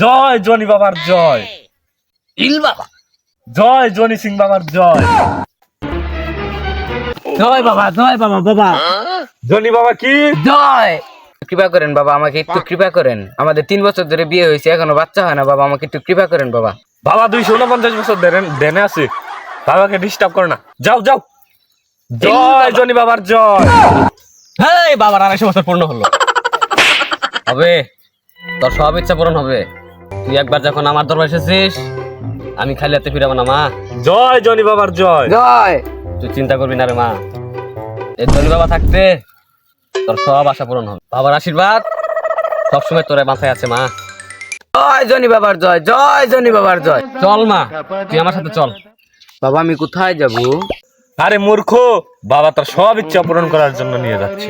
জয় Johnny বাবার জয়। ইল বাবা। জয় Johnny Singh বাবার জয়। জয় বাবা জয় বাবা বাবা। জনি বাবা কি? জয়। কৃপা করেন বাবা আমাকে একটু কৃপা করেন। আমাদের তিন বছর ধরে বিয়ে হয়েছে এখনও বাচ্চা হয় না বাবা আমাকে একটু কৃপা করেন বাবা। বাবা দুইশো উনপঞ্চাশ বছর দেনে- আছে। বাবাকে ডিস্টার্ব করে না। যাও যাও। জয় জনি বাবার জয়। হ্যাঁ বাবার আড়াইশো বছর পূর্ণ হলো। হবে। তোর সব ইচ্ছা পূরণ হবে। তুই একবার যখন আমার দরবার এসেছিস আমি খালি হাতে ফিরাবো না মা। জয় জনি বাবার জয়। জয়। তুই চিন্তা করবি না রে মা। এই ধনী বাবা থাকতে তোর সব আশা পূরণ হবে। বাবার আশীর্বাদ সবসময় তোর মাথায় আছে মা। জয় জনি বাবার জয় জয় জনি বাবার জয়। চল মা। তুই আমার সাথে চল। বাবা আমি কোথায় যাব? আরে মূর্খ বাবা তার সব ইচ্ছা পূরণ করার জন্য নিয়ে যাচ্ছে।